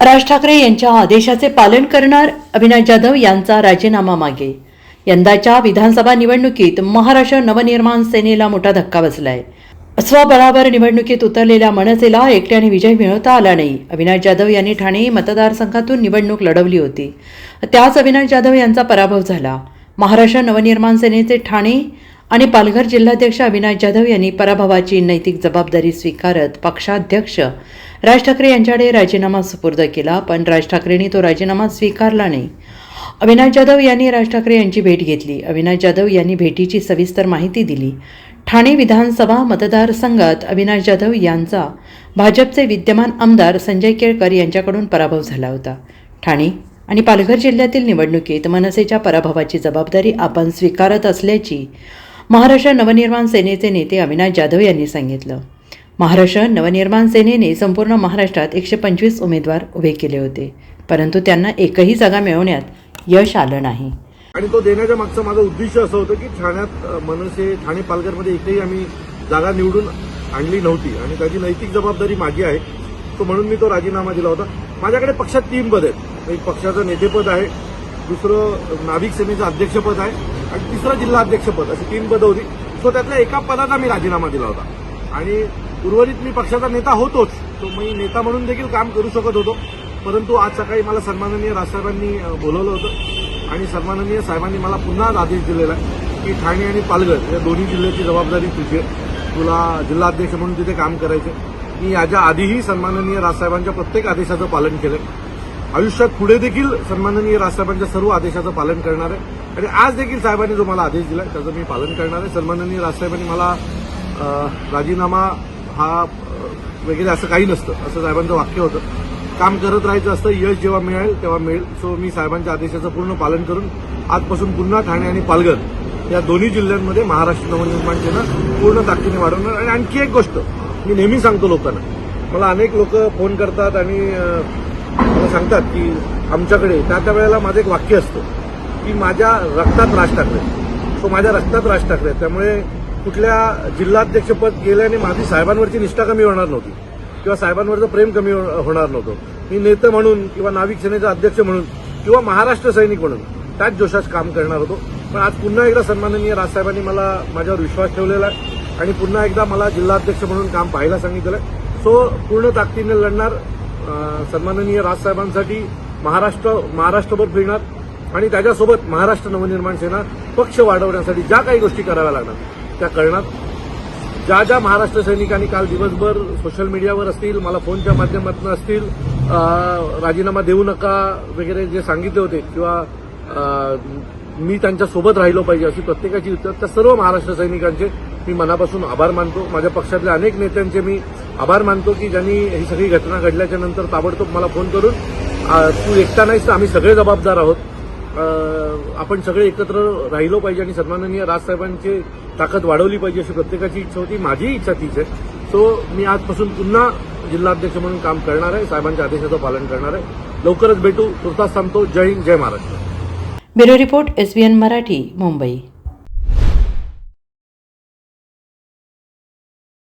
राज ठाकरे यांच्या आदेशाचे पालन करणार अविनाश जाधव यांचा राजीनामा मागे. यंदाच्या विधानसभा निवडणुकीत महाराष्ट्र नवनिर्माण सेनेला मोठा धक्का बसलाय. स्वबळावर निवडणुकीत उतरलेल्या मनसेला एकट्याने विजय मिळवता आला नाही. अविनाश जाधव यांनी ठाणे मतदारसंघातून निवडणूक लढवली होती. त्याच अविनाश जाधव यांचा पराभव झाला. महाराष्ट्र नवनिर्माण सेनेचे ठाणे आणि पालघर जिल्हाध्यक्ष अविनाश जाधव यांनी पराभवाची नैतिक जबाबदारी स्वीकारत पक्षाध्यक्ष राज ठाकरे यांच्याकडे राजीनामा सुपूर्द केला पण राज ठाकरेंनी तो राजीनामा स्वीकारला नाही. अविनाश जाधव यांनी राज ठाकरे यांची भेट घेतली. अविनाश जाधव यांनी भेटीची सविस्तर माहिती दिली. ठाणे विधानसभा मतदारसंघात अविनाश जाधव यांचा भाजपचे विद्यमान आमदार संजय केळकर यांच्याकडून पराभव झाला होता. ठाणे आणि पालघर जिल्ह्यातील निवडणुकीत मनसेच्या पराभवाची जबाबदारी आपण स्वीकारत असल्याची महाराष्ट्र नवनिर्माण सेनेचे नेते अविनाश जाधव यांनी सांगितलं. महाराष्ट्र नवनिर्माण सेनेने संपूर्ण महाराष्ट्रात एकशे पंचवीस उमेदवार उभे केले होते. परंतु त्यांना एकही जागा मिळवण्यात यश आलं नाही. आणि तो देण्याच्या मागचं माझं उद्दिष्ट असं होतं की ठाण्यात मनसे ठाणे पालघरमध्ये एकही आम्ही जागा निवडून आणली नव्हती. आणि त्याची नैतिक जबाबदारी माझी आहे. तो म्हणून मी तो राजीनामा दिला होता. माझ्याकडे पक्षात तीन पद आहेत. एक पक्षाचं नेतेपद आहे दुसरं नाविक सेनेचं अध्यक्षपद आहे आणि तिसरं जिल्हा अध्यक्षपद अशी तीन पदं होती. सो त्यातल्या एका पदाचा मी राजीनामा दिला होता. आणि उर्वरित मी पक्षाचा नेता होतोच तो मी नेता म्हणून देखील काम करू शकत होतो. परंतु आज सकाळी मला सन्माननीय राजसाहेबांनी बोलवलं होतं आणि सन्माननीय साहेबांनी मला पुन्हा आदेश दिलेला आहे की ठाणे आणि पालघर या दोन्ही जिल्ह्याची जबाबदारी तुझी आहे. तुला जिल्हाध्यक्ष म्हणून तिथे काम करायचं मी याच्या आधीही सन्माननीय राजसाहेबांच्या प्रत्येक आदेशाचं पालन केलं आयुष्यात पुढे देखील सन्माननीय राजसाहेबांच्या सर्व आदेशाचं पालन करणार आहे. आणि आज देखील साहेबांनी जो मला आदेश दिला त्याचं मी पालन करणार आहे. सन्माननीय राजसाहेबांनी मला राजीनामा हा वगैरे असं काही नसतं. असं साहेबांचं वाक्य होतं. काम करत राहायचं असतं यश जेव्हा मिळेल तेव्हा मिळेल. सो मी साहेबांच्या आदेशाचं पूर्ण पालन करून आजपासून पुन्हा ठाणे आणि पालघर या दोन्ही जिल्ह्यांमध्ये महाराष्ट्र नवनिर्माण सेना पूर्ण ताकदीने वाढवणार. आणि आणखी एक गोष्ट मी नेहमी सांगतो लोकांना. मला अनेक लोक फोन करतात आणि मला सांगतात की आमच्याकडे त्या त्या वेळेला माझं एक वाक्य असतं की माझ्या रक्तात राज ठाकरे. सो माझ्या रक्तात राज ठाकरे आहेत. त्यामुळे कुठल्या जिल्हाध्यक्षपद गेल्याने माझी साहेबांवरची निष्ठा कमी होणार नव्हती किंवा साहेबांवरचं प्रेम कमी हो- होणार नव्हतं. मी नेते म्हणून किंवा नाविक सेनेचा अध्यक्ष म्हणून किंवा महाराष्ट्र सैनिक म्हणून त्याच जोशात काम करणार होतो. पण आज पुन्हा एकदा सन्माननीय राजसाहेबांनी मला माझ्यावर विश्वास ठेवलेला आहे आणि पुन्हा एकदा मला जिल्हाध्यक्ष म्हणून काम पाहायला सांगितलं आहे. सो पूर्ण ताकदीने लढणार सन्माननीय राजसाहेबांसाठी महाराष्ट्र महाराष्ट्रभर फिरणार आणि त्याच्यासोबत महाराष्ट्र नवनिर्माण सेना पक्ष वाढवण्यासाठी ज्या काही गोष्टी कराव्या लागणार त्या करणार ज्या ज्या महाराष्ट्र सैनिकांनी काल दिवसभर सोशल मीडियावर असतील मला फोनच्या माध्यमातून असतील राजीनामा देऊ नका वगैरे जे सांगितले होते किंवा मी त्यांच्यासोबत राहिलो पाहिजे अशी प्रत्येकाची उत्तर त्या सर्व महाराष्ट्र सैनिकांचे मी मनापासून आभार मानतो. माझ्या पक्षातल्या अनेक नेत्यांचे मी आभार मानतो की ज्यांनी ही सगळी घटना घडल्याच्या नंतर ताबडतोब मला फोन करून तू एकटा नाहीस तर आम्ही सगळे जबाबदार आहोत. आपण सगळे एकत्र राहिलो पाहिजे आणि सन्माननीय राजसाहेबांचे ताकद वाढवली पाहिजे अशी प्रत्येकाची इच्छा होती. माझी इच्छा तीच आहे. सो मी आजपासून पुन्हा जिल्हाध्यक्ष म्हणून काम करणार आहे. साहेबांच्या आदेशाचं पालन करणार आहे. लवकरच भेटू. तुर्तास थांबतो. जय हिंद जय Maharashtra. Bureau report SBN Marathi Mumbai.